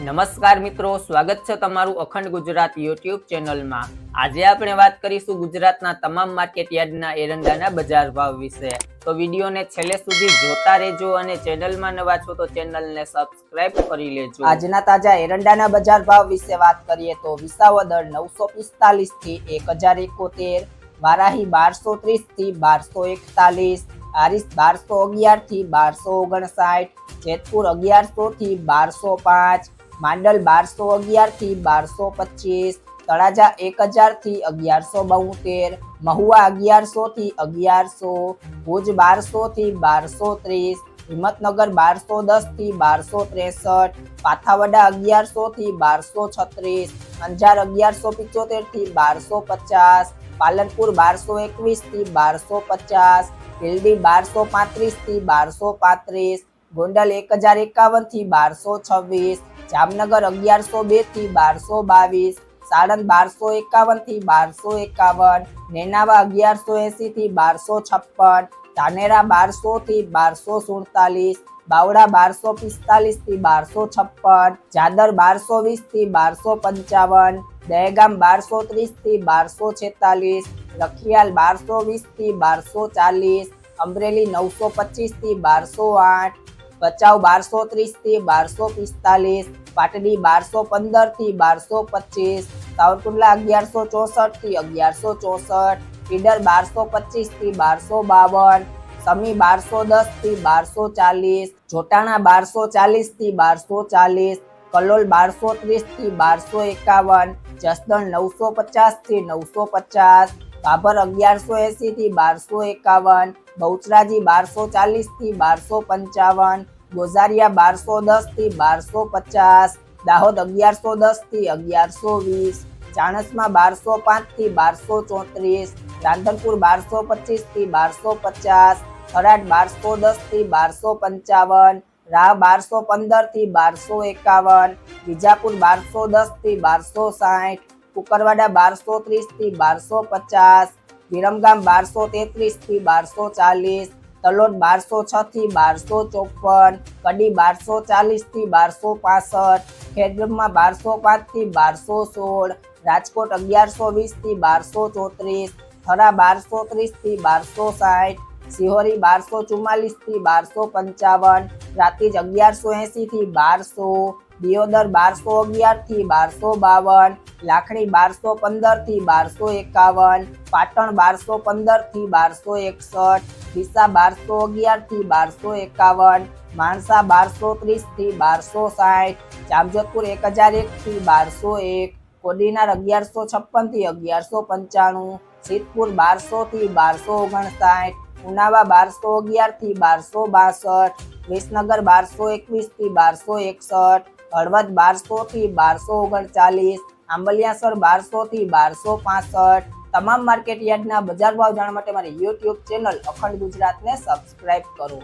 નમસ્કાર મિત્રો, સ્વાગત છે તમારું અખંડ ગુજરાત યુટ્યુબ ચેનલમાં. આજે આપણે વાત કરીશું ગુજરાતના તમામ માર્કેટ યાર્ડના એરંડાના બજાર ભાવ વિશે. તો વિડીયોને છેલ્લે સુધી જોતા રહેજો અને ચેનલમાં નવા છો તો ચેનલને સબસ્ક્રાઇબ કરી લેજો. આજના તાજા એરંડાના બજાર ભાવ વિશે વાત કરીએ તો વિસાવદર નવસો પિસ્તાલીસથી એક હજાર એકોતેર, વારાહી બારસો ત્રીસથી બારસો એકતાલીસ, આરીસ બારસો અગિયારથી બારસો ઓગણસાઠ, જેતપુર અગિયારસો થી બારસો પાંચ માંડલ બારસો અગિયારથી બારસો પચીસ, તળાજા એક હજારથી અગિયારસો બોતેર, મહુવા અગિયારસો થી અગિયારસો, ભુજ બારસો થી બારસો ત્રીસ, હિંમતનગર બારસો દસથી બારસો ત્રેસઠ, પાથાવડા અગિયારસો થી બારસો છત્રીસ, અંજાર અગિયારસો પિચોતેરથી બારસો પચાસ, પાલનપુર બારસો એકવીસથી બારસો પચાસ પીલડી બારસો પાંત્રીસથી બારસો પાંત્રીસ, ગોંડલ એક હજાર એકાવનથી બારસો છવ્વીસ જામનગર અગિયારસો બેથી બારસો બાવીસ સાણંદ બારસો એકાવનથી બારસો એકાવન, નેનાવા અગિયારસો એસી થી બારસો છપ્પન, ધાનેરા બારસો થી બારસો સુડતાલીસ બાવડા બારસો પિસ્તાલીસથી બારસો છપ્પન, જાદર બારસો વીસથી બારસો પંચાવન, દહેગામ બારસો ત્રીસથી બારસો છેતાલીસ રખિયાલ બારસો વીસથી બારસો ચાલીસ, અમરેલી નવસો પચીસથી બારસો આઠ ભચાઉ બારસો ત્રીસથી બારસો પિસ્તાલીસ, પાટડી બારસો પંદરથી બારસો પચીસ, સાવરકુંડલા અગિયારસો ચોસઠથી અગિયારસો ચોસઠ, ઈડર બારસો પચીસથી બારસો બાવન, સમી બારસો દસથી બારસો ચાલીસ, જોટાણા બારસો ચાલીસથી બારસો ચાલીસ, કલોલ બારસો ત્રીસથી બારસો એકાવન, જસદણ નવસો પચાસથી નવસો પચાસ બાબર અગિયારસો એસી થી બારસો એકાવન બહુચરાજી બારસો ચાલીસથી બારસો પંચાવન, ગોઝારિયા બારસો દસથી બારસો પચાસ, દાહોદ અગિયારસો દસથી અગિયારસો વીસ, ચાણસમાં બારસો પાંચથી બારસો ચોત્રીસ, રાંધનપુર બારસો પચીસથી બારસો પચાસ, થરાદ બારસો દસથી બારસો પંચાવન રાહ બારસો પંદરથી બારસો એકાવન, વિજાપુર બારસો દસથી બારસો સાઠ, કુકરવાડા બારસો ત્રીસથી બારસો પચાસ વિરમગામ બારસો તેત્રીસથી બારસો ચાલીસ, તલોદ બારસો છ થી બારસો ચોપન, કડી બારસો ચાલીસથી બારસો પાસઠ, ખેડબ્રહ્મા બારસો પાંચથી બારસો સોળ, રાજકોટ અગિયારસો વીસથી બારસો ચોત્રીસ, થરા બારસો ત્રીસથી બારસો સાઠ સિહોરી બારસો ચુમ્માલીસથી બારસો પંચાવન રાતીજ અગિયારસો એસી થી બારસો, દિયોદર બારસો અગિયારથી બારસો બાવન, લાખણી બારસો પંદરથી બારસો એકાવન, પાટણ બારસો પંદરથી બારસો એકસઠ, ડીસા બારસો અગિયારથી બારસો એકાવન, માણસા બારસો ત્રીસથી બારસો સાઠ, જામજોધપુર એક હજાર એક થી બારસો એક, કોડીનાર અગિયારસો છપ્પનથી અગિયારસો પંચાણું, સિદ્ધપુર બારસો થી બારસો ઓગણસાઠ ઉનાવા બારસો અગિયારથી બારસો બાસઠ, વિસનગર બારસો એકવીસથી બારસો એકસઠ, હળવદ બારસો થી બારસો ઓગણચાલીસ, આંબલિયાસર બારસો થી બારસો પાસઠ. તમામ માર્કેટ યાર્ડના બજાર ભાવ જાણવા માટે મારી યુટ્યુબ ચેનલ અખંડ ગુજરાતને સબસ્ક્રાઇબ કરો.